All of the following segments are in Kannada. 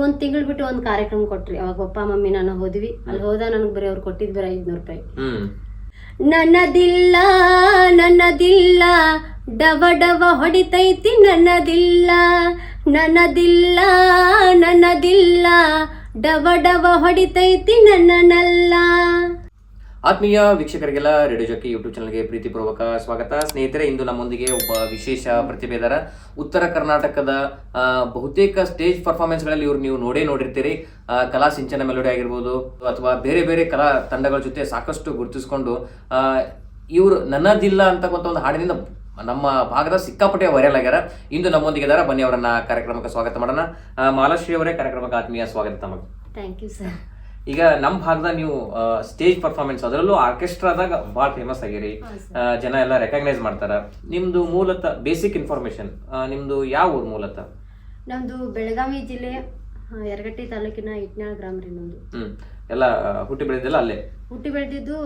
ಒಂದ್ ತಿಂಗಳು ಬಿಟ್ಟು ಒಂದ್ ಕಾರ್ಯಕ್ರಮ ಕೊಟ್ರಿ. ಅವಾಗ ಪಪ್ಪ ಮಮ್ಮಿ ನಾನು ಹೋದ್ವಿ. ಅಲ್ಲಿ ಹೋದ ನನಗೆ ಬರೀ ಅವ್ರು ಕೊಟ್ಟಿದ್ ಬರೀ ಐದ್ನೂರು ರೂಪಾಯಿ. ನನ್ನದಿಲ್ಲ ನನ್ನದಿಲ್ಲ ಡವ ಡವ ಹೊಡಿತೈತಿ ನನ್ನದಿಲ್ಲ. ನನ್ನದಿಲ್ಲ ನನ್ನದಿಲ್ಲ ಡವ ಡವ ಹೊಡಿತೈತಿ ನನ್ನನಲ್ಲ. ಆತ್ಮೀಯ ವೀಕ್ಷಕರಿಗೆಲ್ಲ ರೇಡಿಯೋ ಜೊತೆ ಯೂಟ್ಯೂಬ್ ಚಾನಲ್ಗೆ ಪ್ರೀತಿಪೂರ್ವಕ ಸ್ವಾಗತ. ಸ್ನೇಹಿತರೆ, ಇಂದು ನಮ್ಮೊಂದಿಗೆ ಒಬ್ಬ ವಿಶೇಷ ಪ್ರತಿಭೆದಾರ, ಉತ್ತರ ಕರ್ನಾಟಕದ ಬಹುತೇಕ ಸ್ಟೇಜ್ ಪರ್ಫಾರ್ಮೆನ್ಸ್ಗಳಲ್ಲಿ ಇವ್ರು ನೀವು ನೋಡೇ ನೋಡಿರ್ತೀರಿ. ಕಲಾ ಸಿಂಚನ ಮೆಲೋಡಿ ಆಗಿರ್ಬೋದು ಅಥವಾ ಬೇರೆ ಬೇರೆ ಕಲಾ ತಂಡಗಳ ಜೊತೆ ಸಾಕಷ್ಟು ಗುರುತಿಸ್ಕೊಂಡು ಇವರು ನನ್ನದಿಲ್ಲ ಅಂತಕ್ಕಂಥ ಒಂದು ಹಾಡಿನಿಂದ ನಮ್ಮ ಭಾಗದ ಸಿಕ್ಕಾಪಟ್ಟೆ ವೈರಲ್ ಆಗ್ಯಾರ. ಇಂದು ನಮ್ಮೊಂದಿಗೆ ಬನ್ನಿ ಅವರನ್ನ ಕಾರ್ಯಕ್ರಮಕ್ಕೆ ಸ್ವಾಗತ ಮಾಡೋಣ. ಮಾಲಾಶ್ರೀ ಅವರೇ, ಕಾರ್ಯಕ್ರಮಕ್ಕೆ ಆತ್ಮೀಯ ಸ್ವಾಗತ ತಮಗೆ. ಥ್ಯಾಂಕ್ ಯು ಸರ್ ಈಗ ನಮ್ಮ ಭಾಗದಾಗ ನೀವು ಸ್ಟೇಜ್ ಪರ್ಫಾರ್ಮೆನ್ಸ್ ಅದರಲ್ಲೂ ಆರ್ಕೆಸ್ಟ್ರಾದಾಗ ಭಾಳ ಫೇಮಸ್ ಆಗಿರಿ. ಜನ ಎಲ್ಲ ರೆಕಗ್ನೈಸ್ ಮಾಡ್ತಾರ. ನಿಮ್ದು ಮೂಲತ ಬೇಸಿಕ್ ಇನ್ಫಾರ್ಮೇಶನ್ ನಿಮ್ದು ಯಾವ ಊರು ಮೂಲತಃ? ನಮ್ದು ಬೆಳಗಾವಿ ಜಿಲ್ಲೆ ಯರಗಟ್ಟಿ ತಾಲೂಕಿನ ಇಟ್ನಾಳ್ ಗ್ರಾಮ ರೀ ನಮ್ದು. ಹ್ಮ್. ಎಲ್ಲ ಹುಟ್ಟಿ ಬೆಳೆದಿಲ್ಲ ಅಲ್ಲೇ? ಹುಟ್ಟಿ ಬೆಳೆದಿದ್ದು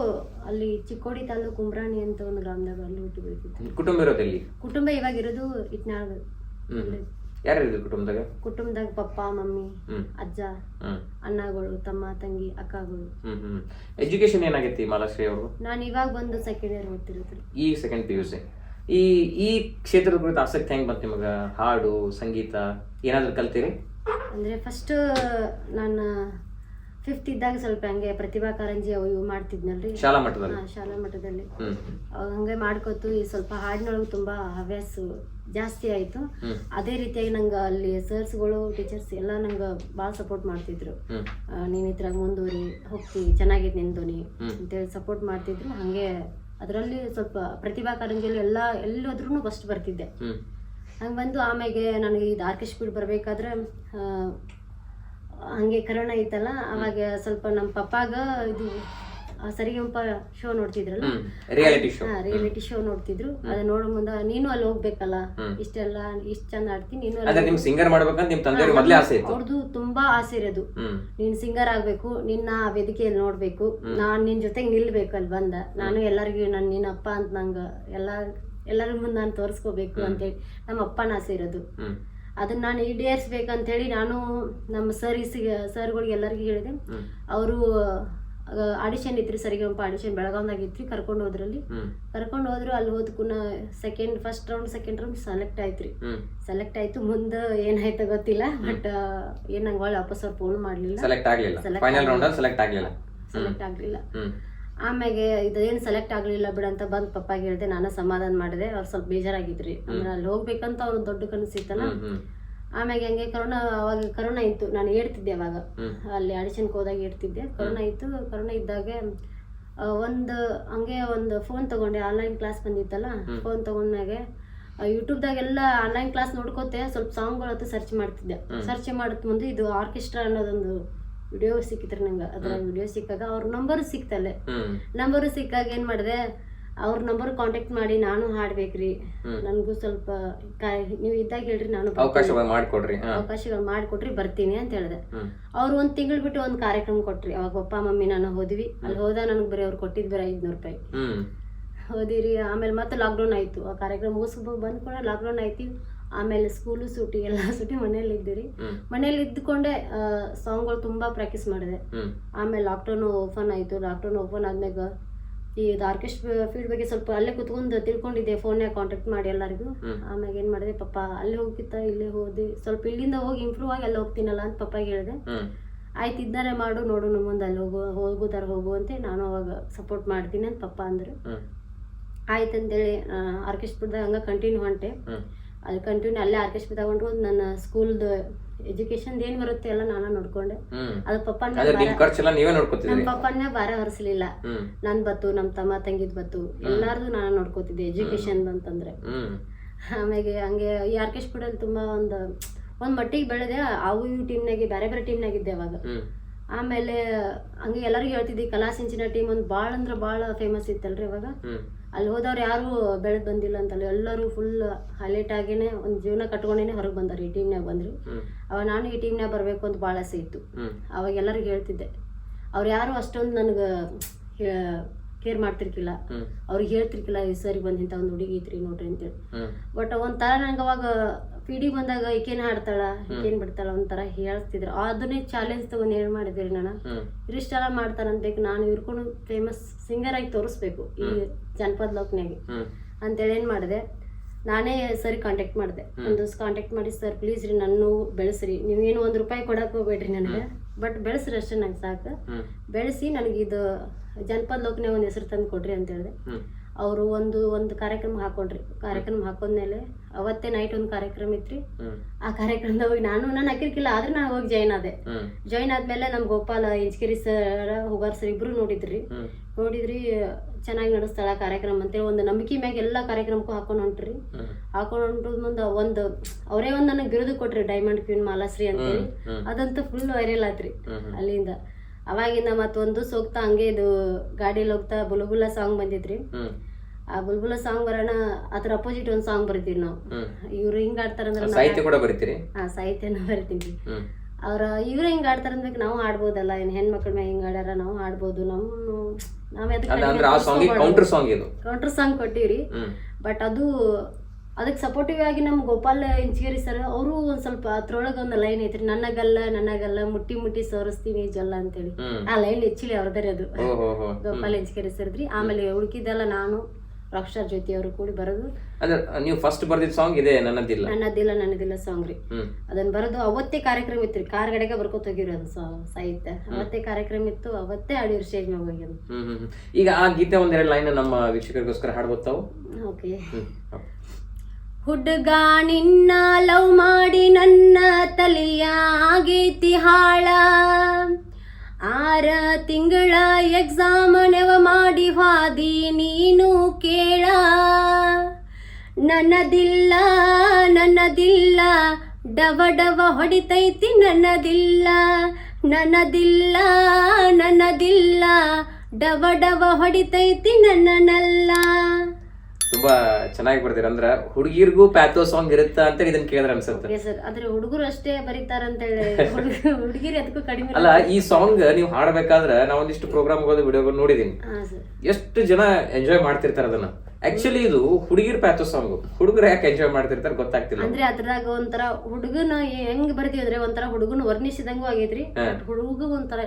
ಅಲ್ಲಿ ಚಿಕ್ಕೋಡಿ ತಾಲೂಕು ಕುಂಬ್ರಾಣಿ ಅಂತ ಒಂದು ಗ್ರಾಮದಾಗ ಅಲ್ಲಿ ಹುಟ್ಟಿ ಬೆಳೆದಿದ್ದು. ಕುಟುಂಬ ಇರೋದು ಎಲ್ಲಿ? ಕುಟುಂಬ ಇವಾಗ ಇರೋದು ಇಟ್ನಾಳ್ ಹ್ಮ್. ಯಾರು ಇರೋದು ಕುಟುಂಬದಾಗ? ಕುಟುಂಬದಾಗ ಪಪ್ಪ ಮಮ್ಮಿ ಹ್ಮ್. ಅಜ್ಜ ಹ್ಮ್. ಅಣ್ಣಗಳು ತಮ್ಮ ತಂಗಿ ಅಕ್ಕಗಳು. ಹ್ಮ್ ಹ್ಮ್. ಎಜುಕೇಶನ್ ಏನಾಗೈತಿ ಮಾಲಾಶ್ರೀ ಅವರು ನಾನು ಇವಾಗ ಬಂದು ಸೆಕೆಂಡ್ ಇಯರ್ ಓದ್ತಿರೋದ್ರಿ ಈ ಸೆಕೆಂಡ್ ಪಿ ಯು ಸಿ ಈ ಈ ಕ್ಷೇತ್ರದ ಕುರಿತು ಆಸಕ್ತಿ ಹೆಂಗ್ ಬಂತು ನಿಮಗ? ಹಾಡು ಸಂಗೀತ ಏನಾದ್ರೂ ಕಲ್ತೀರಿ? ಅಂದ್ರೆ ಫಸ್ಟ್ ನಾನು ಫಿಫ್ತ್ ಇದ್ದಾಗ ಸ್ವಲ್ಪ ಹಂಗೆ ಪ್ರತಿಭಾ ಕಾರಂಜಿ ಅವು ಇವು ಮಾಡ್ತಿದ್ನಲ್ರಿ? ಶಾಲಾ ಮಟ್ಟದಲ್ಲಿ? ಹಾ, ಶಾಲಾ ಮಟ್ಟದಲ್ಲಿ. ಹ್ಮ್ ಅವಾಗ ಹಂಗೆ ಮಾಡ್ಕೊತು ಈ ಸ್ವಲ್ಪ ಹಾಡಿನೊಳಗೆ ತುಂಬಾ ಹವ್ಯಾಸ ಜಾಸ್ತಿ ಆಯ್ತು. ಹ್ಮ್. ಅದೇ ರೀತಿಯಾಗಿ ನಂಗೆ ಅಲ್ಲಿ ಸರ್ಸ್ಗಳು ಟೀಚರ್ಸ್ ಎಲ್ಲ ನಂಗೆ ಭಾಳ ಸಪೋರ್ಟ್ ಮಾಡ್ತಿದ್ರು. ಹ್ಮ್. ಆ, ನೀನ್ ಇದ್ರಾಗ ಮುಂದುವರಿ ಹೋಗ್ತಿ ಚೆನ್ನಾಗಿದ್ ನಿನ್ ಧ್ವನಿ. ಅಂತೇಳಿ ಸಪೋರ್ಟ್ ಮಾಡ್ತಿದ್ರು. ಹಂಗೆ ಅದರಲ್ಲಿ ಸ್ವಲ್ಪ ಪ್ರತಿಭಾ ಕಾರಂಜಿಯಲ್ಲಿ ಎಲ್ಲ ಎಲ್ಲೋದ್ರೂ ಫಸ್ಟ್ ಬರ್ತಿದ್ದೆ. ಹ್ಮ್. ಹಂಗೆ ಬಂದು ಆಮೇಲೆ ನನಗೆ ಇದು ಆರ್ಕೆಸ್ಟ್ ಸ್ಪೀಡ್ ಬರಬೇಕಾದ್ರೆ ಹಂಗೆ ಕರೋನಾ ಐತಲ್ಲ ಅವಾಗ ಸ್ವಲ್ಪ ನಮ್ಮ ಪಪ್ಪಾಗ ಇದು ಸರಿಗಂಪ ಶೋ ನೋಡ್ತಿದ್ರಲ್ಲ? ರಿಯಾಲಿಟಿ ಶೋ ನೋಡ್ತಿದ್ರು. ಅದ ನೋಡೋ ಮುಂದ ನೀನು ಅಲ್ಲಿ ಹೋಗ್ಬೇಕಲ್ಲ. ಇಷ್ಟೆಲ್ಲ ಇಷ್ಟ ಚಂದ ಆಡ್ತೀನಿ ನೀನು ಸಿಂಗರ್ ಮಾಡ್ಬೇಕಂತ ನಿಮ್ ತಂದೆಯವ್ರಿಗೆ ಮೊದಲೇ ಆಸೆ ಇತ್ತು. ಅವ್ರದ್ದು ತುಂಬಾ ಆಸೆ ಇರೋದು. ನೀನ್ ಸಿಂಗರ್ ಆಗ್ಬೇಕು ನಿನ್ನ ಆ ವೇದಿಕೆಯಲ್ಲಿ ನೋಡ್ಬೇಕು. ನಾನ್ ನಿನ್ ಜೊತೆಗೆ ನಿಲ್ಬೇಕು ಅಲ್ಲಿ ಬಂದ. ನಾನು ಎಲ್ಲರಿಗೂ ನನ್ ನಿನ್ನ ಅಪ್ಪ ಅಂತ ನಂಗ ಎಲ್ಲ ಎಲ್ಲರ ಮುಂದೆ ನಾನು ತೋರಿಸ್ಕೋಬೇಕು ಅಂತೇಳಿ. ನಮ್ಮ ಅಪ್ಪನ ಆಸೆ ಇರೋದು. ಅದನ್ನ ನಾನು ಈಡೇರಿಸ್ಬೇಕಂತ ಹೇಳಿ ನಾನು ನಮ್ಮ ಸರ್ಸಿಗೆ ಸರ್ಗಳಿಗೆ ಎಲ್ಲರಿಗೂ ಹೇಳಿದೆ. ಅವರು ಆಡಿಷನ್ ಇತ್ತು ಸರಿಗೆ ಒಂಪ ಆಡಿಷನ್ ಬೆಳಗಾವ್ದಾಗ ಇತ್ತು ಕರ್ಕೊಂಡು ಹೋದ್ರಲ್ಲಿ. ಕರ್ಕೊಂಡು ಹೋದ್ರು ಅಲ್ಲಿ ಹೋದ್ಕುನ second first round second round select ಆಯ್ತ್ರಿ. ಸೆಲೆಕ್ಟ್ ಆಯ್ತು ಮುಂದೆ ಏನಾಯ್ತು ಗೊತ್ತಿಲ್ಲ ಬಟ್ ಏನ್ ನಂಗೆ ಒಳ್ಳೆ ವಾಪಸ್ ಅವ್ರು ಫೋನ್ ಮಾಡ್ಲಿಲ್ಲ. ಸೆಲೆಕ್ಟ್ ಆಗ್ಲಿಲ್ಲ. ಸೆಲೆಕ್ಟ್ ಆಗ್ಲಿಲ್ಲ. ಆಮ್ಯಾಗೆ ಇದೇನು ಸೆಲೆಕ್ಟ್ ಆಗ್ಲಿಲ್ಲ ಬಿಡಂತ ಬಂದ್ ಪಪ್ಪಾಗೆ ಹೇಳ್ದೆ ನಾನು ಸಮಾಧಾನ ಮಾಡಿದೆ. ಅವ್ರು ಸ್ವಲ್ಪ ಬೇಜಾರಾಗಿದ್ರಿ. ಅಂದ್ರೆ ಅಲ್ಲಿ ಹೋಗ್ಬೇಕಂತ ಅವ್ರ ದೊಡ್ಡ ಕನಸಿತ್ತಲ್ಲ ಆಮ್ಯಾಗೆ ಹಂಗೆ ಕರೋನಾ ಅವಾಗ ಕರೋನಾ ಇತ್ತು. ನಾನು ಹೇಳ್ತಿದ್ದೆ ಅವಾಗ. ಅಲ್ಲಿ ಆಡಿಷನ್ಗೆ ಹೋದಾಗ ಹೇಳ್ತಿದ್ದೆ. ಕರೋನಾ ಇತ್ತು. ಕರೋನಾ ಇದ್ದಾಗ ಒಂದು ಹಂಗೆ ಒಂದು ಫೋನ್ ತಗೊಂಡೆ. ಆನ್ಲೈನ್ ಕ್ಲಾಸ್ ಬಂದಿತ್ತಲ್ಲ? ಫೋನ್ ತಗೊಂಡಾಗೆ ಯೂಟ್ಯೂಬ್ದಾಗೆಲ್ಲ ಆನ್ಲೈನ್ ಕ್ಲಾಸ್ ನೋಡ್ಕೋತೆ. ಸ್ವಲ್ಪ ಸಾಂಗ್ಗಳು ಹತ್ತು ಸರ್ಚ್ ಮಾಡ್ತಿದ್ದೆ. ಸರ್ಚ್ ಮಾಡಿದ ಮುಂದೆ ಇದು ಆರ್ಕೆಸ್ಟ್ರಾ ಅನ್ನೋದೊಂದು ವಿಡಿಯೋ ಸಿಕ್ಕಿದ್ರು ನಂಗೆ ಅದ್ರ ವಿಡಿಯೋ ಸಿಕ್ಕಾಗ ಅವ್ರ ನಂಬರ್ ಸಿಕ್ತಲ್ಲೇ. ನಂಬರ್ ಸಿಕ್ಕಾಗ ಏನು ಮಾಡಿದೆ ಅವ್ರ ನಂಬರ್ ಕಾಂಟ್ಯಾಕ್ಟ್ ಮಾಡಿ ನಾನು ಹಾಡ್ಬೇಕ್ರಿ. ನನಗೂ ಸ್ವಲ್ಪ ನೀವು ಇದ್ದಾಗ ಹೇಳ್ರಿ ನಾನು ಬರ್ತೀನಿ. ಅವಕಾಶ ಮಾಡ್ಕೊಡ್ರಿ ಅವಕಾಶಗಳು ಮಾಡಿಕೊಟ್ರಿ ಬರ್ತೀನಿ ಅಂತ ಹೇಳಿದೆ. ಅವ್ರು ಒಂದು ತಿಂಗಳು ಬಿಟ್ಟು ಒಂದು ಕಾರ್ಯಕ್ರಮ ಕೊಟ್ರಿ. ಅವಾಗ ಪಪ್ಪ ಮಮ್ಮಿ ನಾನು ಹೋದ್ವಿ. ಅಲ್ಲಿ ಹೋದ ನನಗೆ ಬರೀ ಅವ್ರು ಕೊಟ್ಟಿದ್ ಬರೀ ಐದ್ನೂರ್ ರೂಪಾಯಿ. ಹೋದಿರಿ ಆಮೇಲೆ ಮತ್ತೆ ಲಾಕ್ಡೌನ್ ಆಯ್ತು. ಆ ಕಾರ್ಯಕ್ರಮ ಮುಗಿಸ್ಕೊ ಬಂದ್ ಕೂಡ ಲಾಕ್ಡೌನ್ ಆಯ್ತು ಆಮೇಲೆ ಸ್ಕೂಲು ಸೂಟಿ ಎಲ್ಲ ಸೂಟಿ ಮನೇಲಿ ಇದ್ದೀರಿ. ಮನೇಲಿ ಇದ್ದುಕೊಂಡೆ ಸಾಂಗ್ಗಳು ತುಂಬಾ ಪ್ರಾಕ್ಟೀಸ್ ಮಾಡಿದೆ. ಆಮೇಲೆ ಲಾಕ್ಡೌನ್ ಓಪನ್ ಆಯ್ತು. ಲಾಕ್ಡೌನ್ ಓಪನ್ ಆದ್ಮ್ಯಾಗ ಈ ಆರ್ಕೆಸ್ಟ್ ಫೀಲ್ಡ್ ಬಗ್ಗೆ ಸ್ವಲ್ಪ ಅಲ್ಲೇ ಕುತ್ಕೊಂಡು ತಿಳ್ಕೊಂಡಿದ್ದೆ ಫೋನ್ಯಾಗ ಕಾಂಟ್ಯಾಕ್ಟ್ ಮಾಡಿ ಎಲ್ಲರಿಗೂ. ಆಮೇಲೆ ಆಮ್ಯಾಗ ಏನು ಮಾಡಿದೆ ಪಪ್ಪ ಅಲ್ಲಿ ಹೋಗಿತ್ತ ಇಲ್ಲೇ ಹೋದಿ. ಸ್ವಲ್ಪ ಇಲ್ಲಿಂದ ಹೋಗಿ ಇಂಪ್ರೂವ್ ಆಗಿ ಅಲ್ಲಿ ಹೋಗ್ತೀನಲ್ಲ ಅಂತ ಪಪ್ಪಾಗೆ ಹೇಳಿದೆ. ಆಯ್ತು ಇದ್ದಾರೆ ಮಾಡು ನೋಡು ನಮ್ಮೊಂದು ಮುಂದೆ ಅಲ್ಲಿ ಹೋಗು ಹೋಗುದಾರ ಹೋಗು ಅಂತ ನಾನು ಅವಾಗ ಸಪೋರ್ಟ್ ಮಾಡ್ತೀನಿ ಅಂತ ಪಪ್ಪ ಅಂದರು. ಆಯ್ತಂತೇಳಿ ಆಯ್ತು ಅಂತೇಳಿ ಆರ್ಕೆಸ್ಟ್ರಾದಾಗ ಹಂಗೆ ಕಂಟಿನ್ಯೂ ಹೊಂಟೆ. ಅಲ್ಲಿ ಕಂಟಿನ್ಯೂ ಅಲ್ಲೇ ಆರ್ಕೆಸ್ಟ್ರಾದಾಗ ತಗೊಂಡು ನನ್ನ ಸ್ಕೂಲ್ದು ಎಜುಕೇಶನ್ ಏನ್ ಬರುತ್ತೆ ಎಲ್ಲ ನಾನು ನೋಡ್ಕೊಂಡೆ. ಅದ ಪಪ್ಪನ ನಮ್ಮ ಪಪ್ಪನ ಭಾರ ಹೊರಿಸಲಿಲ್ಲ. ನನ್ ಬತ್ತು ನಮ್ ತಮ್ಮ ತಂಗಿದ್ ಬತ್ತು ಎಲ್ಲಾರ್ದು ನಾನು ನೋಡ್ಕೋತಿದ್ದೆ ಎಜುಕೇಶನ್ ಅಂತಂದ್ರೆ ಆಮೇಲೆ ಹಂಗೆ ಈ ಕೂಡ ತುಂಬಾ ಒಂದು ಒಂದ್ ಮಟ್ಟಿಗೆ ಬೆಳೆದೆ ಅವು ಇವು ಟೀಮ್ನಾಗೆ ಬೇರೆ ಬೇರೆ ಟೀಮ್ ಇದ್ದೆ ಅವಾಗ. ಆಮೇಲೆ ಹಂಗೆ ಎಲ್ಲರಿಗೂ ಹೇಳ್ತಿದ್ದಿ ಕಲಾ ಸಿಂಚಿನ ಟೀಮ್ ಒಂದು ಭಾಳ ಅಂದ್ರೆ ಬಾಳ ಫೇಮಸ್ ಇತ್ತಲ್ರಿ ಅವಾಗ. ಅಲ್ಲಿ ಹೋದವ್ರು ಯಾರು ಬೆಳೆದು ಬಂದಿಲ್ಲ ಅಂತಲ್ಲ ಎಲ್ಲರೂ ಫುಲ್ ಹೈಲೈಟ್ ಆಗಿನೇ ಒಂದು ಜೀವನ ಕಟ್ಕೊಂಡೇನೆ ಹೊರಗೆ ಬಂದಾರ ಈ ಟೀಮ್ನಾಗ ಬಂದ್ರು. ಅವಾಗ ನಾನು ಈ ಟೀಮ್ನಾಗ ಬರಬೇಕು ಅಂತ ಭಾಳ ಆಸೆ ಇತ್ತು. ಅವಾಗ ಎಲ್ಲರಿಗೂ ಹೇಳ್ತಿದ್ದೆ. ಅವ್ರು ಯಾರು ಅಷ್ಟೊಂದು ನನಗೆ ಕೇರ್ ಮಾಡ್ತಿರ್ಕಿಲ್ಲ. ಅವ್ರಿಗೆ ಹೇಳ್ತಿರ್ಕಿಲ್ಲ ಈ ಸರಿ ಬಂದಿಂತ ಒಂದು ಹುಡುಗಿ ಐತ್ರಿ ನೋಡ್ರಿ ಅಂತೇಳಿ. ಬಟ್ ಒಂಥರ ನಂಗೆ ಅವಾಗ ಪಿಡಿ ಬಂದಾಗ ಈಕೇನ್ ಹಾಡ್ತಾಳ ಈಕೇನ್ ಬಿಡ್ತಾಳ ಒಂಥರ ಹೇಳ್ತಿದ್ರು. ಅದನ್ನೇ ಚಾಲೆಂಜ್ ತಗೊಂಡ್ ಏನು ಮಾಡಿದ್ರಿ ನಾನು? ಇಷ್ತೆಲ್ಲ ಮಾಡ್ತಾರಂತ ನಾನು ಇವ್ರ್ಕೊಂಡು ಫೇಮಸ್ ಸಿಂಗರ್ ಆಗಿ ತೋರಿಸ್ಬೇಕು ಈ ಜನಪದ ಲೋಕ್ನಾಗೆ ಅಂತೇಳಿ ಏನ್ ಮಾಡಿದೆ? ನಾನೇ ಸರಿ ಕಾಂಟ್ಯಾಕ್ಟ್ ಮಾಡಿದೆ. ಒಂದು ಕಾಂಟ್ಯಾಕ್ಟ್ ಮಾಡಿ ಸರ್ ಪ್ಲೀಸ್ ರೀ ನನ್ನ ಬೆಳೆಸ್ರಿ. ನೀವೇನು ಒಂದು ರೂಪಾಯಿ ಕೊಡಕ್ಕೆ ಹೋಗ್ಬೇಡ್ರಿ ನನಗೆ. ಬಟ್ ಬೆಳೆಸ್ರಿ ಅಷ್ಟೇ ನಂಗೆ ಸಾಕು. ಬೆಳೆಸಿ ನನಗೆ ಇದು ಜನಪದ ಲೋಕನೇ ಒಂದು ಹೆಸರು ತಂದು ಕೊಡ್ರಿ ಅಂತ ಹೇಳಿದೆ ಅವರು ಒಂದು ಒಂದು ಕಾರ್ಯಕ್ರಮ ಹಾಕೊಂಡ್ರಿ. ಕಾರ್ಯಕ್ರಮ ಹಾಕೊಂಡ್ಮೇಲೆ ಅವತ್ತೇ ನೈಟ್ ಒಂದು ಕಾರ್ಯಕ್ರಮ ಇತ್ರಿ. ಆ ಕಾರ್ಯಕ್ರಮದಾಗ ಹೋಗಿ ನಾನು ನಾನು ಹಾಕಿರ್ಕಿಲ್ಲ ಆದ್ರೆ ನಾನು ಹೋಗಿ ಜಾಯ್ನ್ ಆದೆ. ಜಾಯ್ನ್ ಆದ್ಮೇಲೆ ನಮ್ಮ ಗೋಪಾಲ ಇಂಚ್ಕಿರಿ ಸರ್ ಹುಗಾರ್ ಸರ್ ಇಬ್ರು ನೋಡಿದ್ರಿ. ನೋಡಿದ್ರಿ ಚೆನ್ನಾಗಿ ನಡೆಸ್ತಾಳ ಕಾರ್ಯಕ್ರಮ ಅಂತೇಳಿ ಒಂದು ನಂಬಿಕೆ ಮ್ಯಾಗ ಎಲ್ಲ ಕಾರ್ಯಕ್ರಮಕ್ಕೂ ಹಾಕೊಂಡು ಹೊಂಟ್ರಿ. ಹಾಕೊಂಡು ಹೊಂಟದ ಮುಂದೆ ಒಂದು ಅವರೇ ಒಂದು ನನಗೆ ಬಿರುದು ಕೊಟ್ರಿ ಡೈಮಂಡ್ ಕ್ವೀನ್ ಮಾಲಾಶ್ರೀ ಅಂತೇಳಿ ಅದಂತೂ ಫುಲ್ ವೈರಲ್ ಆತ್ರಿ ಅಲ್ಲಿಂದ. ಅವಾಗಿಂದ ಮತ್ತೊಂದು ಹೋಗ್ತಾ ಹಂಗೆ ಇದು ಗಾಡಿಯಲ್ಲಿ ಹೋಗ್ತಾ ಬುಲಬುಲ ಸಾಂಗ್ ಬಂದಿದ್ರಿ ಆ ಬುಲ್ಬುಲ ಸಾಂಗ್ ಬರೋಣ ಅದ್ರ ಅಪೋಸಿಟ್ ಒಂದು ಸಾಂಗ್ ಬರಿತೀವಿ ನಾವು. ಇವ್ರು ಹಿಂಗ್ ಆಡ್ತಾರಂದ್ರೆ ನಾವು- ಸಾಹಿತ್ಯ ಕೂಡ ಬರಿತೀರಿ? ಹಾ ಸಾಹಿತ್ಯನ ಬರಿತೀವಿ. ಹ್ಮ್. ಅವ್ರ ಇವ್ರು ಹಿಂಗ್ ಆಡ್ತಾರಂದ್ರೆ ನಾವು ಆಡ್ಬೋದಲ್ಲ ಏನ್ ಹೆಣ್ಮಕ್ಳ ಮ್ಯಾಗ ಹಿಂಗ್ ಆಡ್ಯಾರ ನಾವು ಆಡ್ಬೋದು ನಮ್ಮ ನಾವ್ ಸಾಂಗ್ ಕೌಂಟರ್ ಸಾಂಗ್ ಇದು. ಕೌಂಟರ್ ಸಾಂಗ್ ಕೊಟ್ಟಿವ್ರಿ. ಬಟ್ ಅದು ಅದಕ್ಕೆ ಸಪೋರ್ಟಿವ್ ಆಗಿ ನಮ್ಮ ಗೋಪಾಲ್ ಇಂಚಿಗೇರಿ ಸರ್ ಅವರು ಒಂದು ಸ್ವಲ್ಪ ಅದ್ರೊಳಗೆ ಒಂದು ಲೈನ್ ಐತ್ರಿ ನನಗಲ್ಲ ನನಗಲ್ಲ ಮುಟ್ಟಿ ಮುಟ್ಟಿ ಸೋರಿಸ್ತೀನಿ ಜಲ್ಲ ಅಂತೇಳಿ. ಆ ಲೈನ್ ಹೆಚ್ಚಿಲಿ ಅವ್ರದ್ದೇ ಅದು ಗೋಪಾಲ್ ಇಂಚಿಗೇರಿ ಸರ್ದ್ರಿ ಆಮೇಲೆ ಉಳ್ಕಿದ್ದೆಲ್ಲ ನಾನು. ರಾಕ್ಷಾ ಜ್ಯೋತಿ ಅವರು ಕೂಡಿ ಬರೋದು ಅಂದ್ರೆ ನೀವು ಫಸ್ಟ್ ಬರ್ದಿದ್ದ ಸಾಂಗ್ ಇದೆ ನನ್ನದಿಲ್ಲ. ನನ್ನದಿಲ್ಲ ನನ್ನದಿಲ್ಲ ಸಾಂಗ್ ರೀ. ಅದನ್ನ ಬರೋದು ಅವತ್ತೇ ಕಾರ್ಯಕ್ರಮ ಇತ್ತು ರೀ. ಕಾರ್ ಗಡೆಗೆ ಬರ್ಕೋತ ಹೋಗಿರಿ ಅದು ಸಾಹಿತ್ಯ. ಅವತ್ತೇ ಕಾರ್ಯಕ್ರಮ ಇತ್ತು ಅವತ್ತೇ ಆಡಿವ್ರಿ ಸ್ಟೇಜ್ ಮ್ಯಾಗ ಹೋಗಿ ಅದು ಹ್ಮ್ ಹ್ಮ್ ಹ್ಮ್. ಈಗ ಆ ಗೀತೆ ಒಂದೆರಡು ಲೈನ್ ನಮ್ಮ ವೀಕ್ಷಕರಿಗೋಸ್ಕರ ಹಾಡ್ಬೋದು ತಾವು? Okay hmm okay. ಹುಡುಗ ನಿನ್ನ ಲವ್ ಮಾಡಿ ನನ್ನ ತಲೆಯ ಆಗೇತಿ ಹಾಳ. ಆರ ತಿಂಗಳ ಎಕ್ಸಾಮ್ ನೆವ ಮಾಡಿ ಹಾದಿ ನೀನು ಕೇಳ. ನನ್ನದಿಲ್ಲ ನನ್ನದಿಲ್ಲ, ಡವ ಡವ ಹೊಡಿತೈತಿ ನನ್ನದಿಲ್ಲ. ನನ್ನದಿಲ್ಲ ನನ್ನದಿಲ್ಲ, ಡವ ಡವ ಹೊಡಿತೈತಿ ನನ್ನನಲ್ಲ. ತುಂಬಾ ಚೆನ್ನಾಗಿ ಬರ್ತೀರ ಅಂದ್ರ ಹುಡುಗಿರ್ಗೂ ಪ್ಯಾಥೋ ಸಾಂಗ್ ಇರುತ್ತಾ ಅಂತ ಇದನ್ನ ಕೇಳಿದ್ರೆ ಅನ್ಸುತ್ತೆ. ಸರ್ ಆದ್ರೆ ಹುಡುಗರು ಅಷ್ಟೇ ಹೇಳಿ ಹುಡುಗಿರಿ ಅದಕ್ಕೂ ಕಡಿಮೆ ಅಲ್ಲ ಈ ಸಾಂಗ್ ನೀವು ಹಾಡ್ಬೇಕಾದ್ರೆ ನಾವೊಂದಿಷ್ಟು ಒಂದಿಷ್ಟು ಪ್ರೋಗ್ರಾಮ್ ವಿಡಿಯೋಗಳು ನೋಡಿದೀನಿ. ಎಷ್ಟು ಜನ ಎಂಜಾಯ್ ಮಾಡ್ತಿರ್ತಾರ ಅದನ್ನ? ಆಕ್ಚುಲಿ ಇದು ಹುಡುಗಿರ್ ಪ್ಯಾಥೋ ಸಾಂಗ್ ಹುಡುಗರು ಯಾಕೆ ಎಂಜಾಯ್ ಮಾಡ್ತಿರ್ತಾರೆ ಗೊತ್ತಾಗ್ತಿಲ್ಲ. ಅಂದ್ರೆ ಅದ್ರಾಗ ಒಂಥರ ಹುಡುಗನ ಹೆಂಗ್ ಬರ್ತೀವಿ ಅಂದ್ರೆ ಒಂಥರ ಹುಡುಗನ ವರ್ಣಿಸಿದಂಗೂ ಆಗೈತ್ರಿ. ಹುಡುಗ ಒಂಥರ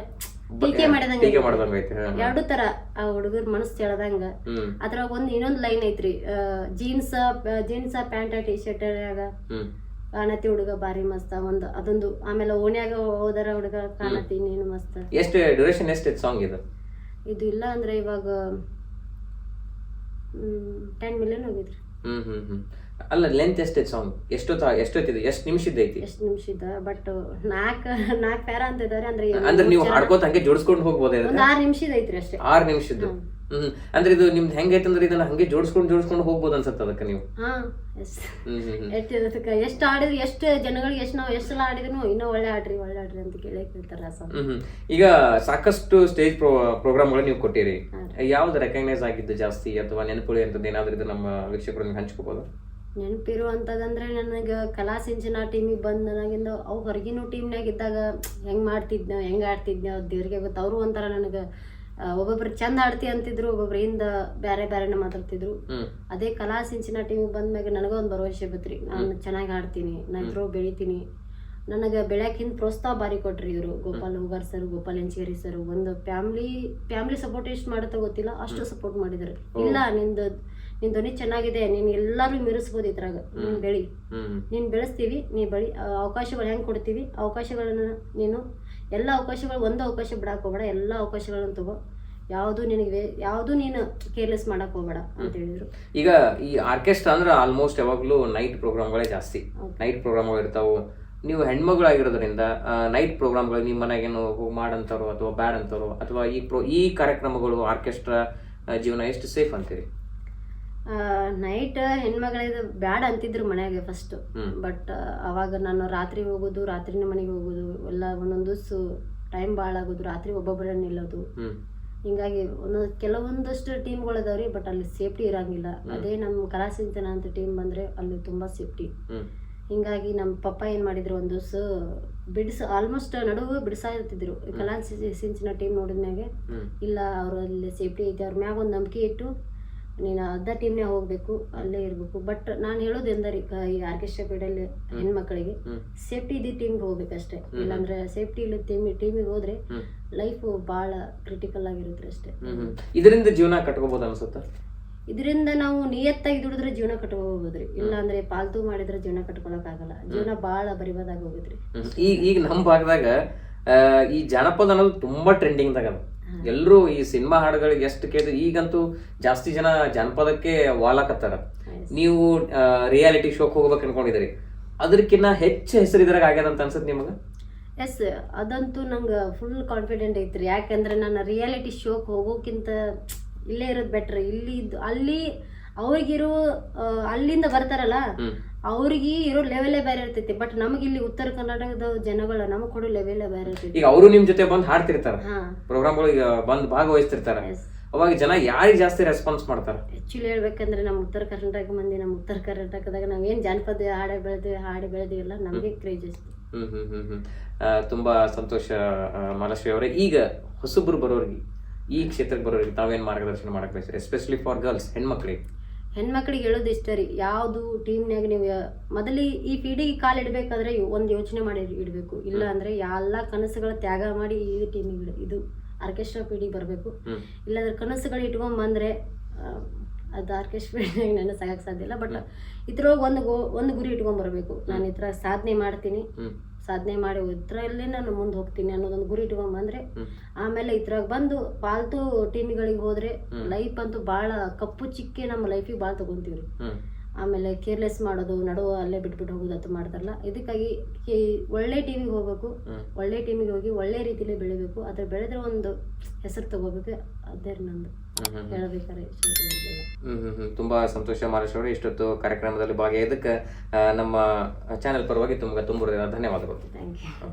ಟೀಕೆ ಮಾಡಿದಂಗ ಟೀಕೆ ಮಾಡ್ದಂಗ ಐತಿ ಎರಡು ತರ ಆ ಹುಡುಗರ ಮನಸ್ಸು ತೆಳದಂಗ ಹ್ಮ್. ಅದ್ರಾಗ ಒಂದ್ ಇನ್ನೊಂದ್ ಲೈನ್ ಐತ್ರಿ jeans jeans pant T shirt ಕಾಣತಿ ಹುಡುಗ ಬಾರಿ ಮಸ್ತ ಒಂದು ಅದೊಂದು ಆಮೇಲೆ ಓಣ್ಯಾಗ ಹೋದರ ಹುಡುಗ ಕಾಣತಿ ನೀನು ಮಸ್ತ. ಎಷ್ಟು ಡ್ಯೂರೇಷನ್ ಎಷ್ಟು ಸಾಂಗ್ ಇದು? ಇದು ಇಲ್ಲ ಅಂದ್ರೆ ಇವಾಗ ಟೆನ್ ಮಿಲಿಯನ್ ಹೋಗಿದ್ರಿ ಹ್ಮ್ ಹ್ಮ್ ಹ್ಮ್. ಅಲ್ಲ ಲೆಂತ್ ಎಷ್ಟೈತಿ ಸಾಂಗ್ ಎಷ್ಟು ಎಷ್ಟೊತ್ತಿದೆ ಎಷ್ಟು ನಿಮಿಷದ ಐತಿ? ಎಷ್ಟು ನಿಮಿಷದ ಬಟ್ ನಾಲ್ಕು ನಾಲ್ಕು ಪ್ಯಾರ ಅಂತ ಇದ್ದಾರೆ ಅಂದ್ರೆ ಅಂದ್ರೆ ನೀವು ಹಾಡ್ಕೋತ ಹಂಗೆ ಜೋಡಿಸ್ಕೊಂಡು ಹೋಗ್ಬೋದು ಒಂದ್ ಆರು ನಿಮಿಷದ ಐತ್ರಿ ಅಷ್ಟೇ. ಆರ್ ನಿಮಿಷದ್ದು ಹ್ಮ್. ಅಂದ್ರೆ ಇದು ನಿಮ್ದು ಹೆಂಗೈತೆ ಅಂದ್ರೆ ಇದನ್ನ ಹಂಗೆ ಜೋಡಿಸ್ಕೊಂಡು ಜೋಡಿಸ್ಕೊಂಡು ಹೋಗ್ಬೋದು ಅನ್ಸುತ್ತೆ ಅದಕ್ಕೆ ನೀವು? ಎಷ್ಟು ಅದಕ್ಕೆ? ಎಷ್ಟು ಆಡಿದ್ರಿ ಎಷ್ಟು ಜನಗಳಿಗೆ ಎಷ್ಟು ನಾವು ಎಷ್ಟು ಸಲ ಆಡಿದ್ರು ಇನ್ನೂ ಒಳ್ಳೆ ಆಡ್ರಿ ಒಳ್ಳೆ ಆಡ್ರಿ ಅಂತ ಕೇಳೇ ಕೇಳ್ತಾರ ಹ್ಮ್. ಈಗ ಸಾಕಷ್ಟು ಸ್ಟೇಜ್ ಪ್ರೋಗ್ರಾಮ್ಗಳು ನೀವು ಕೊಟ್ಟಿರಿ. ಯಾವ್ದು ರೆಕಗ್ನೈಸ್ ಆಗಿದ್ದು ಜಾಸ್ತಿ ಅಥವಾ ನೆನಪುಳಿ ಅಂತದ್ದು ಏನಾದ್ರೂ ಇದು ನಮ್ಮ ವೀಕ್ಷಕರು ಹಂಚ್ಕೋಬಹುದು ನೆನಪಿರುವಂಥದ್ದಂದ್ರೆ ನನಗೆ ಕಲಾ ಸಿಂಚನ ಟೀಮಿಗೆ ಬಂದು ನನಗಿಂದ ಅವು ಹೊರಗಿನ ಟೀಮ್ನಾಗ ಇದ್ದಾಗ ಹೆಂಗೆ ಮಾಡ್ತಿದ್ನೋ ಹೆಂಗೆ ಆಡ್ತಿದ್ನೋ ದೇವ್ರಿಗೆ ಗೊತ್ತು. ಅವರು ಒಂಥರ ನನಗೆ ಒಬ್ಬೊಬ್ರು ಚಂದ ಆಡ್ತಿ ಅಂತಿದ್ರು ಒಬ್ಬೊಬ್ರು ಹಿಂದ ಬೇರೆ ಬೇರೆನೇ ಮಾತಾಡ್ತಿದ್ರು. ಅದೇ ಕಲಾ ಸಿಂಚನ ಟೀಮಿಗೆ ಬಂದ್ಮ್ಯಾಗ ನನಗೂ ಒಂದು ಭರವಸೆ ಬತ್ರಿ ನಾನು ಚೆನ್ನಾಗಿ ಆಡ್ತೀನಿ ನಾನು ಥ್ರೋ ಬೆಳಿತೀನಿ. ನನಗೆ ಬೆಳ್ಯಾಕಿಂದ ಪ್ರೋತ್ಸಾಹ ಬಾರಿ ಕೊಟ್ರಿ ಇವರು. ಗೋಪಾಲ್ ಹೂಗಾರ್ ಸರ್ ಗೋಪಾಲ್ ಎಂಚಗೇರಿ ಸರ್ ಒಂದು ಫ್ಯಾಮ್ಲಿ ಫ್ಯಾಮ್ಲಿ ಸಪೋರ್ಟ್ ಎಷ್ಟು ಮಾಡುತ್ತೋ ಗೊತ್ತಿಲ್ಲ ಅಷ್ಟು ಸಪೋರ್ಟ್ ಮಾಡಿದ್ರು. ಇಲ್ಲ ನಿಂದು ನಿನ್ ಧ್ವನಿ ಚೆನ್ನಾಗಿದೆ ನೀನು ಎಲ್ಲರೂ ಮೀರಿಸ್ಬೋದು ಇದ್ರಾಗ ನೀನು ಬೆಳಿ. ನೀನ್ ಬೆಳೆಸ್ತೀವಿ ನೀ ಬಳಿ ಅವಕಾಶಗಳು ಹೆಂಗೆ ಕೊಡ್ತೀವಿ ಅವಕಾಶಗಳನ್ನ ನೀನು ಎಲ್ಲ ಅವಕಾಶಗಳು ಒಂದು ಅವಕಾಶ ಬಿಡಕ್ಕೆ ಹೋಗ್ಬೇಡ ಎಲ್ಲ ಅವಕಾಶಗಳನ್ನು ತಗೋ. ಯಾವುದು ನಿನಗೆ ಯಾವುದು ನೀನು ಕೇರ್ಲೆಸ್ ಮಾಡಕ್ ಹೋಗ್ಬೇಡ ಅಂತ ಹೇಳಿದ್ರು. ಈಗ ಈ ಆರ್ಕೆಸ್ಟ್ರಾ ಅಂದ್ರೆ ಆಲ್ಮೋಸ್ಟ್ ಯಾವಾಗಲೂ ನೈಟ್ ಪ್ರೋಗ್ರಾಮ್ಗಳೇ ಜಾಸ್ತಿ. ನೈಟ್ ಪ್ರೋಗ್ರಾಮ್ಗಳು ಇರ್ತಾವು. ನೀವು ಹೆಣ್ಮಗಳಾಗಿರೋದ್ರಿಂದ ನೈಟ್ ಪ್ರೋಗ್ರಾಮ್ಗಳು ನಿಮ್ಮ ಮನೆಗೇನು ಹೋಗಿ ಮಾಡಂತಾರೋ ಅಥವಾ ಬ್ಯಾಡ್ ಅಂತಾರೋ ಅಥವಾ ಈ ಪ್ರೋ ಈ ಕಾರ್ಯಕ್ರಮಗಳು ಆರ್ಕೆಸ್ಟ್ರಾ ಜೀವನ ಎಷ್ಟು ಸೇಫ್ ಅಂತೀರಿ? ನೈಟ್ ಹೆಣ್ಮಗಳಿದು ಬ್ಯಾಡ ಅಂತಿದ್ರು ಮನೆಯಾಗೆ ಫಸ್ಟ್ ಬಟ್ ಅವಾಗ ನಾನು ರಾತ್ರಿ ಹೋಗೋದು ರಾತ್ರಿನೇ ಮನೆಗೆ ಹೋಗೋದು ಎಲ್ಲ ಒಂದೊಂದು ಟೈಮ್ ಭಾಳ ಆಗೋದು ರಾತ್ರಿ ಒಬ್ಬೊಬ್ಬರೇ ನಿಲ್ಲೋದು. ಹಿಂಗಾಗಿ ಒಂದೊಂದು ಕೆಲವೊಂದಷ್ಟು ಟೀಮ್ಗಳು ಅದಾವ್ರಿ ಬಟ್ ಅಲ್ಲಿ ಸೇಫ್ಟಿ ಇರಂಗಿಲ್ಲ. ಅದೇ ನಮ್ಮ ಕಲಾ ಸಿಂಚನ ಅಂತ ಟೀಮ್ ಬಂದ್ರೆ ಅಲ್ಲಿ ತುಂಬಾ ಸೇಫ್ಟಿ ಹಿಂಗಾಗಿ ನಮ್ಮ ಪಪ್ಪ ಏನು ಮಾಡಿದ್ರು ಒಂದು ದಿವಸ ಬಿಡಿಸ ಆಲ್ಮೋಸ್ಟ್ ನಡುವೆ ಬಿಡಿಸಾ ಇರ್ತಿದ್ರು ಕಲಾ ಸಿಂಚಿನ ಟೀಮ್ ನೋಡಿದ್ಮ್ಯಾಗೆ ಇಲ್ಲ ಅವರಲ್ಲಿ ಸೇಫ್ಟಿ ಐತೆ ಅವ್ರ ಮ್ಯಾಗ ಒಂದು ನಂಬಿಕೆ ಇಟ್ಟು ನೀನು ಅರ್ಧ ಟೀಮ್ನೇ ಹೋಗಬೇಕು ಅಲ್ಲೇ ಇರಬೇಕು. ಬಟ್ ನಾನು ಹೇಳೋದು ಎಂದರೆ ಈ ಆರ್ಕೆಸ್ಟ್ರಾ ಪೀಡಲ್ಲಿ ಹೆಣ್ಮಕ್ಳಿಗೆ ಸೇಫ್ಟಿ ಇದ್ದ ಟೀಮ್ಗೆ ಹೋಗ್ಬೇಕಷ್ಟೇ. ಇಲ್ಲಾಂದ್ರೆ ಸೇಫ್ಟಿ ಇಲ್ಲ ಟೀಮ್ ಟೀಮಿಗೆ ಹೋದ್ರೆ ಲೈಫ್ ಬಹಳ ಭಾಳ ಕ್ರಿಟಿಕಲ್ ಆಗಿರುತ್ತೆ ಅಷ್ಟೇ. ಇದರಿಂದ ಜೀವನ ಕಟ್ಕೋಬಹುದು ಅನ್ಸುತ್ತೆ? ಇದರಿಂದ ನಾವು ನಿಯತ್ತಾಗಿ ದುಡಿದ್ರೆ ಜೀವನ ಕಟ್ಕೋಬೋದ್ರಿ. ಇಲ್ಲ ಅಂದ್ರೆ ಪಾಲ್ತು ಮಾಡಿದ್ರೆ ಜೀವನ ಕಟ್ಕೊಳಕ್ ಆಗಲ್ಲ. ಜೀವನ ಬಹಳ ಬರಿಬದಾಗ ಹೋಗುದ್ರಿ ಈಗ ಈಗ ನಮ್ಮ ಭಾಗದಾಗ ಈ ಜಾನಪದ ಅನ್ನೋದು ತುಂಬಾ ಟ್ರೆಂಡಿಂಗ್ ದಾಗ ಅದ. ಎಲ್ಲರೂ ಈ ಸಿನಿಮಾ ಹಾಡುಗಳಿಗೆ ಎಷ್ಟು ಕೇಳಿದ್ರೆ ಈಗಂತೂ ಜಾಸ್ತಿ ಜನ ಜಾನಪದಕ್ಕೆ ವಾಲಕತ್ತಾರ. ನೀವು ರಿಯಾಲಿಟಿ ಶೋಕ್ ಹೋಗ್ಬೇಕು ಅನ್ಕೊಂಡಿದ್ರಿ ಅದಕ್ಕಿನ್ನ ಹೆಚ್ಚು ಹೆಸರು ಇದ್ರಾಗ ಆಗ್ಯದ ಅಂತ ಅನ್ಸುತ್ತೆ ನಿಮಗೆ? ಎಸ್ ಅದಂತೂ ನಂಗೆ ಫುಲ್ ಕಾನ್ಫಿಡೆಂಟ್ ಐತ್ರಿ. ಯಾಕಂದ್ರೆ ನಾನು ರಿಯಾಲಿಟಿ ಶೋಕ್ ಹೋಗೋಕ್ಕಿಂತ ಇಲ್ಲೇ ಇರೋದು ಬೆಟ್ರ್ ಇಲ್ಲಿ ಅಲ್ಲಿ ಅವ್ರಿಗಿರೋ ಅಲ್ಲಿಂದ ಬರ್ತಾರಲ್ಲ? ಅವ್ರಿಗೆ ಇರೋ ಲೆವೆಲೇ ಬೇರೆ ಇರ್ತೈತಿ. ಬಟ್ ನಮಗೆ ಇಲ್ಲಿ ಉತ್ತರ ಕರ್ನಾಟಕದ ಜನಗಳು ನಮಗೆ ಕೊಡೋ ಲೆವೆಲೇ ಬೇರೆ ಇರ್ತೈತಿ. ಈಗ ಅವರು ನಿಮ್ ಜೊತೆ ಬಂದು ಹಾಡ್ತಿರ್ತಾರ. ಹಾ. ಪ್ರೋಗ್ರಾಮ್ಗಳಿಗೆ ಬಂದು ಭಾಗವಹಿಸ್ತಿರ್ತಾರ. ಅವಾಗ ಜನ ಯಾರಿಗೆ ಜಾಸ್ತಿ ರೆಸ್ಪಾನ್ಸ್ ಮಾಡ್ತಾರೆ? ಆ್ಯಕ್ಚುಲಿ ಹೇಳ್ಬೇಕಂದ್ರೆ ನಮ್ಮ ಉತ್ತರ ಕರ್ನಾಟಕ ಮಂದಿ ನಮ್ಮ ಉತ್ತರ ಕರ್ನಾಟಕದಾಗ ಏನು ಜಾನಪದ ಹಾಡೆ ಹಾಡಿ ಹಾಡು ಬೆಳೆದಿವಲ್ಲ ನಮಗೆ ಕ್ರೇಜ್ ಹ್ಮ್ ಹ್ಮ್ ಹ್ಮ್ ಹ್ಮ್. ಆ, ತುಂಬಾ ಸಂತೋಷ ಮಹಾಲಕ್ಷ್ಮಿ ಅವರೇ. ಈಗ ಹೊಸಬ್ರು ಬರೋರಿಗೆ ಈ ಕ್ಷೇತ್ರಕ್ಕೆ ಬರೋರಿಗೆ ತಾವೇನ್ ಮಾರ್ಗದರ್ಶನ ಮಾಡಕ್ ಬಯಸ್ತೀರಿ? ಎಸ್ಪೆಷಲಿ ಫಾರ್ ಗರ್ಲ್ಸ್ ಹೆಣ್ಮಕ್ಳಿಗೆ. ಹೆಣ್ಮಕ್ಳಿಗೆ ಹೇಳೋದು ಇಷ್ಟ ರೀ. ಯಾವುದು ಟೀಮ್ನಾಗ ನೀವು ಮೊದಲು ಈ ಪೀಳಿಗೆ ಕಾಲು ಇಡಬೇಕಾದ್ರೆ ಒಂದು ಯೋಚನೆ ಮಾಡಿ ಇಡಬೇಕು. ಇಲ್ಲ ಅಂದ್ರೆ ಎಲ್ಲ ಕನಸುಗಳ ತ್ಯಾಗ ಮಾಡಿ ಈ ಟೀಮಿಗೆ ಇದು ಆರ್ಕೆಸ್ಟ್ರಾ ಪೀಳಿಗೆ ಬರಬೇಕು. ಇಲ್ಲಾಂದ್ರೆ ಕನಸುಗಳು ಇಟ್ಕೊಂಡ್ ಬಂದ್ರೆ ಅದು ಆರ್ಕೆಸ್ಟ್ರಾ ಪೀಳಿಗೆ ನನ್ನ ಸಾಗಕ್ಕೆ ಸಾಧ್ಯ ಇಲ್ಲ. ಬಟ್ ಇದ್ರೊಳಗೆ ಒಂದು ಗೋ ಒಂದು ಗುರಿ ಇಟ್ಕೊಂಡ್ ಬರಬೇಕು. ನಾನು ಈ ಥರ ಸಾಧನೆ ಮಾಡ್ತೀನಿ. ಸಾಧನೆ ಮಾಡಿ ಇದರಲ್ಲೇ ನಾನು ಮುಂದೆ ಹೋಗ್ತೀನಿ ಅನ್ನೋದೊಂದು ಗುರಿ ಇಟ್ಕೊಂಡ್ ಬಂದ್ರೆ ಆಮೇಲೆ ಇದ್ರಾಗ ಬಂದು ಪಾಲ್ತು ಟೀಮ್ಗಳಿಗೆ ಹೋದ್ರೆ. ಲೈಫ್ ಅಂತೂ ಭಾಳ ಕಪ್ಪು ಚಿಕ್ಕೆ ನಮ್ಮ ಲೈಫಿಗೆ ಭಾಳ ತಗೊಂತೀವಿ ರೀ ಹ್ಮ್. ಆಮೇಲೆ ಕೇರ್ಲೆಸ್ ಮಾಡೋದು ನಡುವ ಅಲ್ಲೇ ಬಿಟ್ಬಿಟ್ಟು ಹೋಗೋದು ಅಂತ ಮಾಡ್ತಾರಲ್ಲ. ಇದಕ್ಕಾಗಿ ಒಳ್ಳೆ ಟೀಮಿಗೆ ಹೋಗಬೇಕು. ಒಳ್ಳೆ ಟೀಮಿಗೆ ಹೋಗಿ ಒಳ್ಳೆ ರೀತಿಲಿ ಬೆಳಿಬೇಕು. ಅದ್ರ ಬೆಳೆದ್ರೆ ಒಂದು ಹೆಸರು ತಗೋಬೇಕು. ಅದೇ ನಂದು. ಹೇಳಬೇಕಾರೆ ತುಂಬಾ ಸಂತೋಷ ಮಾಲೇಶ್ ಅವರು ಇಷ್ಟೊತ್ತು ಕಾರ್ಯಕ್ರಮದಲ್ಲಿ ಭಾಗಿಯಾದಕ್ಕೆ ನಮ್ಮ ಚಾನೆಲ್ ಪರವಾಗಿ ತುಂಬ ತುಂಬ ಧನ್ಯವಾದಗಳು. Thank you